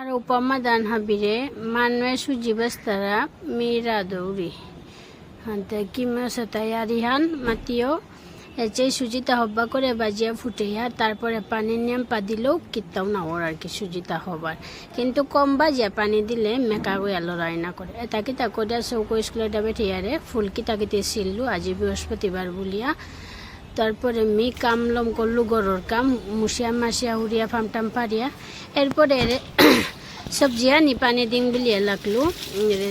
আর উপমা দান মানুয়ে সুজি বস্তারা মিরা দৌড়ি। হান্তে কিমা সতায়ারি হান মাতিও? এচে সুজিটা হব্বা করে বাজিয়া ফুটাইয়া তারপরে পানির নিয়ম পা দিলেও কিত্তাও না ওর আর কি সুজিতা হবার। কিন্তু কম বাজিয়া পানি দিলে মেকা গইয়া লড়াই না করে। এটা কিতা করে চৌকো স্কুলে ডাবে ঠিয়ারে ফুল কিতা কিতে ছিললো আজি বৃহস্পতিবার বলিয়া তারপরে মি কামলম করলু গরুর কাম মুসিয়া মাসিয়া উড়িয়া ফামটাম পারিয়া এরপরে সবজি আনি, পানি দিন বিলিয়ে লাগল।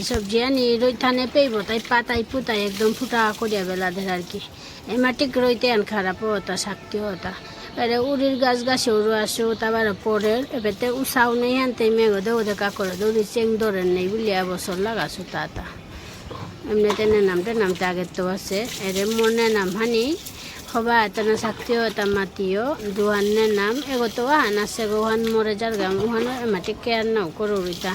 সবজি আনি, রই থানে পেইব, তাই পাতাই পুতাই একদম ফুটা করিয়া বেলা ধর আর কি। এমাটিক রইতে আন খারাপ হতা শাক্তি হতা এরে উড়ির গাছ গাছে উড়ু আসো তারপরে পরে এবারে উষাও নেই আনতে মেঘ দে ওদের কাকড়ে দৌড়ি চেং ধরেন নেই বুলিয়া বছর লাগাছো তা এমনি তেনে নামতে নামতে আগের তো আছে। এরে মনে নাম হানি হবা এতনা শক্তিও এটা মাতিও দুহানের নাম, এগোতো হান আছে গোহান মরে যার গাম। ওহান মাটি কেয়ার নাও করো রইতা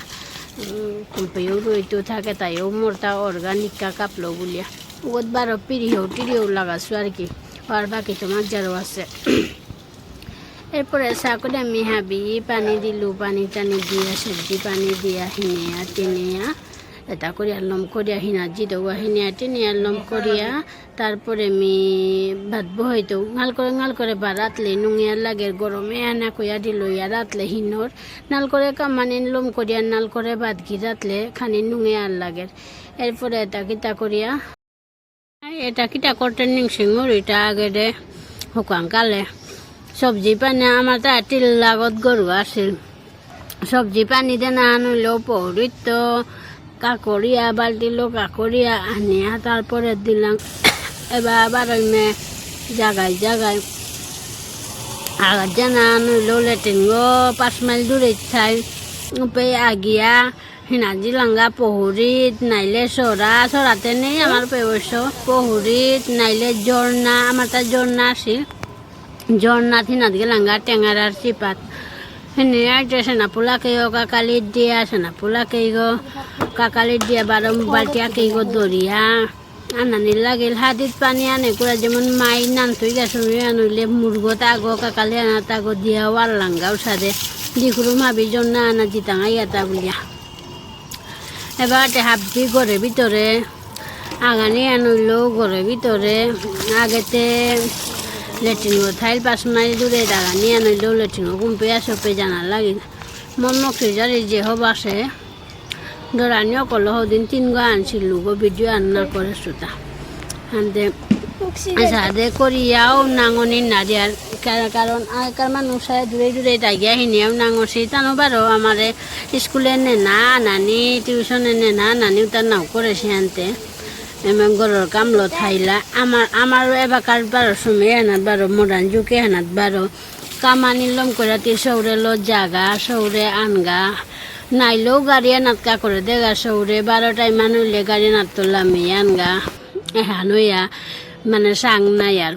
কুম্পেও রইতো থাকে, তাইও মোরটা অর্গানিকা কাপলো বুলিয়া। ওত বারো পিড়িও টিড়িও লাগাছো আর কি। আর বাকি তোমার যারও আছে। এরপরে চাকরি আমি হাবি পানি দিলো পানি টানি দিয়া সবজি পানি দিয়া হিনিয়া টিনিয়া এটা করিয়া লম করিয়া হিনা জিদৌয়া হিনিয়া টিনিয়া লম করিয়া, তারপরে আমি ভাত বহাইতো। গাল করে গাল করে বা রাতলে নুঙিয়া লাগে, গরমে আনা কইয়া দিল, ইয়া রাতলে হিনর। নাল করে কামানি লম করিয়া, নাল করে ভাত ঘি রাতলে খানি নুঙিয়া আর লাগে। এরপরে এটা কিতা করিয়া, এটা কিটা করতে নিংসিঙর এটা আগে দে শুকান কালে। সবজি পানি আমার তা তিল লাগত গরু আছিল। সবজি পানি দে না আনলেও পৌরিত তো কাকরিয়া বালতি লো কাকরিয়া আনিয়া তারপরে দিলাম। এবার আবার ওই জাগায় জাগায় আগার জানা লেটিন গো পাঁচ মাইল দূরে চাই উপে আগিয়া হিনাজি লাঙ্গা পহুরিত নাইলে সরা সরাতে নেই আমার পেবস পহুরিত নাইলে জর্না আমার তার জর্না আছিল। জর্না থিনাত গেলাঙ্গা টেঙারার চিপাত। হেনে আইতে সেনা পোলাকে গো কাকালির দিয়া সেনা পোলাকে গো কাকালির দিয়া বারো বালটিয়াকে গো দরিয়া। আনানি লাগিল হাদিত পানি আনে, কুড়া যেমন মাই নান তুই গেছো আনলে মুরগো তাগো, কাকালি আনা তাগো দিয়া ওয়ার লাঙ্গাও সাদে দিকুরু মাবি জন্য আনা জিতাঙা ইয়াতা বলিয়া। এবার হাবজি ঘরের ভিতরে, আগানি আনলো ঘরের ভিতরে। আগেতে লেট্রিন থাইল পাঁচ মাইল দূরে দাগানি আনলেও লেট্রিন কুম্পে আসপে জানার লাগিল মন মক্সি জারি যে হব আসে। ধরানি অকল হদিন তিন গো আনছিল, গো ভিডিও আন্নার করে শ্রোতা। আনতে সাদে করিয়াও নাঙনি নারিয়ার কারণ আগেকার মানুষ দূরে দূরে দাগিয়া হিনিয়াও নাঙছি তানো বারো আমারে স্কুলে নে না, নানি টিউশনে নে না, নানিও তার নাও করেছে আনতে এমন গরুর কামলো থাইলা আমার আমারও এবাকার বারো সময় হেনাত বারো মডার্ন যুগে হেনাত বারো কামানি লম করে তি সৌরে লো জাগা সৌরে আনগা। নাইলেও গাড়ি আনাতকা করে দেগা সৌরে বারোটায় মানুষলে গাড়ি নাত তোলামি আনগা। এহান হইয়া মানে সাং নাই আর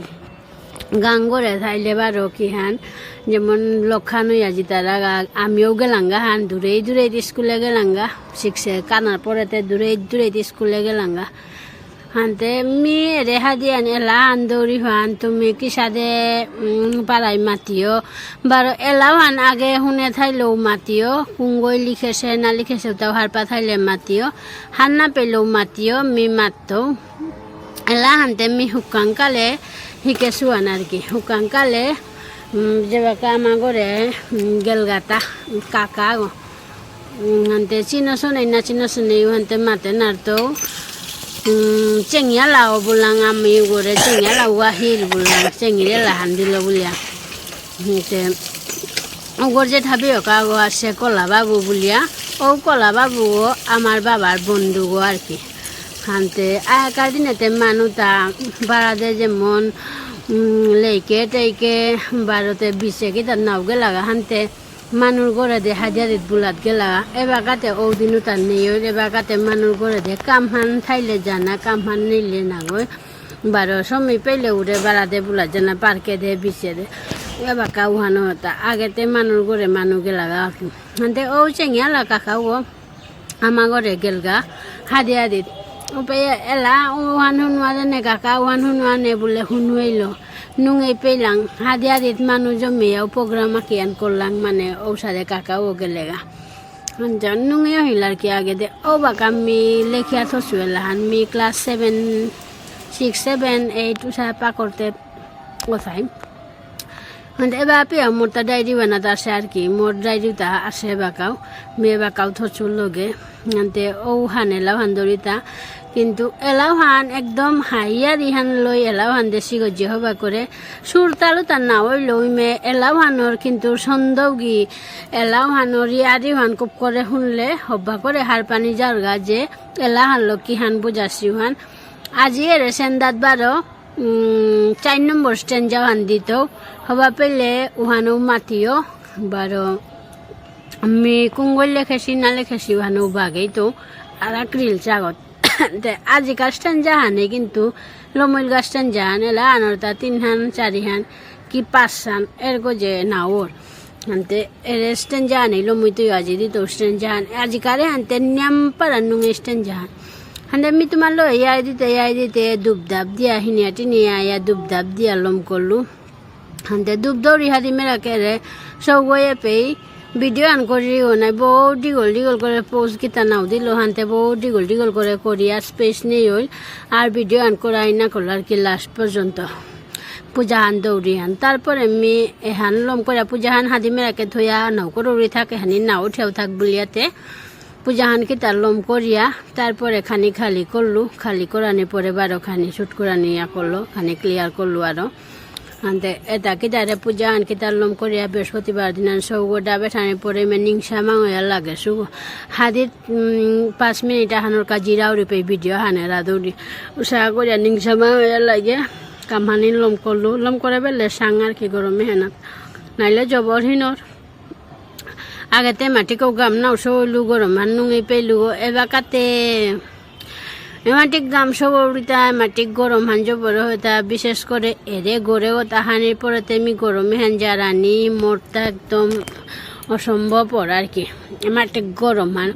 গাং করে থাইলে বারো কি হান, যেমন লক্ষান হইয়া জিতারা আমিও গেলাঙ্গা হান দূরেই দূরেই স্কুলে গেলাঙ্গা শিখছে কানার পরেতে দূরেই দূরেই স্কুলে গেলাঙ্গা হানতে মি রেহা দিয়ে এলা আন্দৌরি হান তুমি কিসাদে পাড়াই মাতিও? বারো এলাও হান আগে শুনে থাইলেও মাতিও, কুঙ্গই লিখেছে, না লিখেছে তাও হারপা থাইলে মাতিও। হান না পেলেও মাতিও, মি মাতো এলা হানতে মি শুকাংকালে শিকেছো আন আর কি। শুকাংকালে যেবাকে আমার ঘরে গেলগাতা, কাকা হানতে চিনা শোনাই, না চিনা শোনাই হানতে মাতে নারতো চেঙিয়া লাও বুলাং আমি করে চেঙিয়া লাও আহিল বুলাং চেঙিরে লাহান দিল বুলিয়া তে ওগর যে থাবি ওকা গো আছে কলা বাবু বুলিয়া ও কলা বাবু আমার বাবার বন্ধু গো আর কি হানতে আগেকার দিনেতে মানুতা বাড়াতে যেমন লেইকে টেইকে বারোতে বিশে কি তার নাও গেলাগা হানতে মানুষ গড়ে দে হাজারিত বুলাত গেলা। এবাকাতে ও দিনও তার নেই এবাকাতে মানুষ গড়ে দে কাম হান থাইলে জানা, কাম হান নিলে না গই বারো সময় পেলে উড়ে বাড়াতে বুলাত জানা পার্কে দে, বিছে দে। এবাকা উহানো হতা আগেতে মানুষ গড়ে মানুষ গেলাগা হানতে ও চেঙিয়ালা কাকা ও আমার ঘরে গেলগা হাদি হাদিত এলা উহান শুনোৱা যেনে কাকা উহান শুনোৱা নে বোলে শুনুৱাইলো নুঙে পেলাং, হাদি হাদিত মানুহ জমিয়াও প্রোগ্রাম আঁকিয়ান করলাম মানে ঔষধে কাকা ও গেলেগা জানুঙে হইলার কি আগে দে ও বাকা মি লেখিয়া থসু এলাহান me class seven six seven eight উঠা পা করতে কোথায় এবার পেয়ে মোর তা ডায়েরি বানাতে আসে আর কি মোর ডায়েরিটা আসে বাকাও মেয়ে বাকাও থচুর লগে। ও হান এলাও হান দরিতা কিন্তু এলাও হান একদম হাইয়ার ইহান লই এলাও হান দেশি গজি হবা করে। সুর তালু তার না ওই লই মে এলাও হানোর কিন্তু সন্দেহ গি এলাও হানোর ইয়ারি হান খুব করে শুনলে হব্বা করে হার পানি যার গা যে এলা হান লোক কি হান বুঝাছি হান। আজি এর সেন্দাত বারো চার নম্বর স্ট্যান্ড যাওয়ান দিত হবা পেলে উহানো মাতিও বারো আমি কুঙ্গল লেখেছি না লেখেছি উহানো বাগেই তো। আর ক্রিল চাগত। আজি গাছটান জাহানে, কিন্তু লমইল গাছটান জাহান এলা আনরতা তিন হান চারি হান, কি পাঁচ হান এর গজে নাওর আনতে এর স্ট্যান্ড জাহানে, লমই তুই আজি দিত স্ট্যান্ড জাহান। আজি কারে আনতে নিয়ম পারান নুঙে স্ট্যান্ড জাহান। হান্ডে আমি তোমার লো ইয়াই দিতে ইয়াই দিতে দুব দাব দিয়া হিনিয়াটি নিয়ে আয়া দুব দাব দিয়া লম করলু হান্তে দুব দৌড়ি হাদি মেরা কেরে সব গয়ে পেই ভিডিও আন করি নাই বহু দীঘল দীঘল করে পোস্ট গীতা নাও দিল হান্তে বহু দীঘল দীঘল করে করি আর স্পেস নেই হইল আর ভিডিও আন করাই না করল আর কি লাস্ট পর্যন্ত পূজা হান দৌড়ি হান তারপরে আমি এহান লম করে পূজা হান হাদি মেরাকে থইয়া নাও করে থাকে হানি নাও ঠেউ থাক বুলিয়াতে পূজাহান কি তার লম করিয়া তারপরে খানি খালি করলু খালি করানি পরে বারো খানি শুট করানি ইয়া করল খানি ক্লিয়ার করলু আরও আনতে। এটা কি তারে পূজাহান কি লম করিয়া বৃহস্পতিবার দিন সৌগোটা বেঠানি পরে মে নিংসা মাঙয়া লাগে। সু হাদিত পাঁচ মিনিট হানোর কা জিরাউরি পে ভিডিও হানে রাদৌরি উষা করিয়া নিংসা মাঙয়া লাগে। কামহানি লম করলু। লম করে বেলে সাঙ্গার কি গরম মেহনত। নাইলে জবর হিনর। আগতে মাটি কৌ গাম নাও সৌলু গরম মান নুঙি পেলু এবার কাতে মাটিক গাম সবরিতা মাটিক গরম হান জবর হতা, বিশেষ করে এরে গড়েও তাহানির পরেতে আমি গরমে হান জারানি মোরটা একদম অসম্ভব ওর আর কি। মাটিক গরম হান।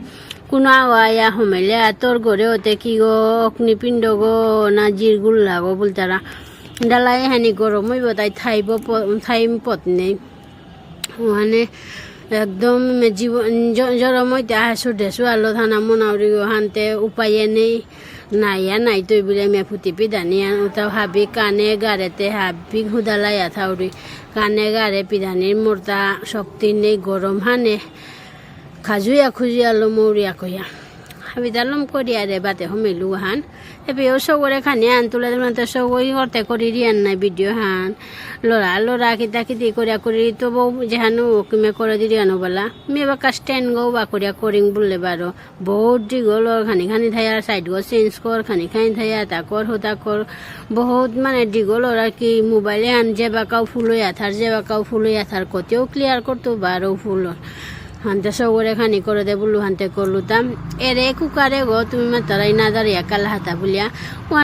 কোনো আওয়াইয়া হমেলে তোর গড়ে হতে কি গো অগ্নিপিণ্ড গো, না জিরগুল লাগো বলতারা ডালাই হানি গরম হইব তাই থাইব থাই পথ নেই। মানে একদম জীবন জরমইতে আহাসু ডেসু আলো থানা মনাউরি হানতে উপায়ে নেই। নাইয়া নাই তৈ বোলে মে ফুটি পিধানি উতাও হাবি কানে গাড়েতে হাবি হুদালাই থাউরি কানে গাড়ে পিধানির মোরতা শক্তি নেই গরম হানে খাজুয়া খুজিয়া লো মৌরিয়া কইয়া হাবি দালম করিয়া রে বাতে হমিলু হান এবেও সবরে খানি আন তুলে তো সবই করতে করি রিয়ান নাই ভিডিও হান। লড়া লড়া কিতা কিতি করিয়া করি তো বউ, যেহানো কিমে করে দি রিয়ানো বলা। মে বা স্ট্যান্ড গো বা করিয়া করিং বললে বারো। বহুত দীঘল ওর খানি খানি থাইয়া সাইড গো চেঞ্জ কর, খানি খানি থাইয়া তা কর হোতা কর। বহুত মানে দীঘল আর কি মোবাইলে আন, যে বাকাও ফুল আথার যে বাকাও ফুল আথার কতেও ক্লিয়ার করতো বারো ফুল। হান্তে সবরে খানি করে দে, বলু হান্তে করলু তাম এরে কুকারে গো, তুমি মাতারাই না দাঁড়িয়া কালা হাতা বলিয়া।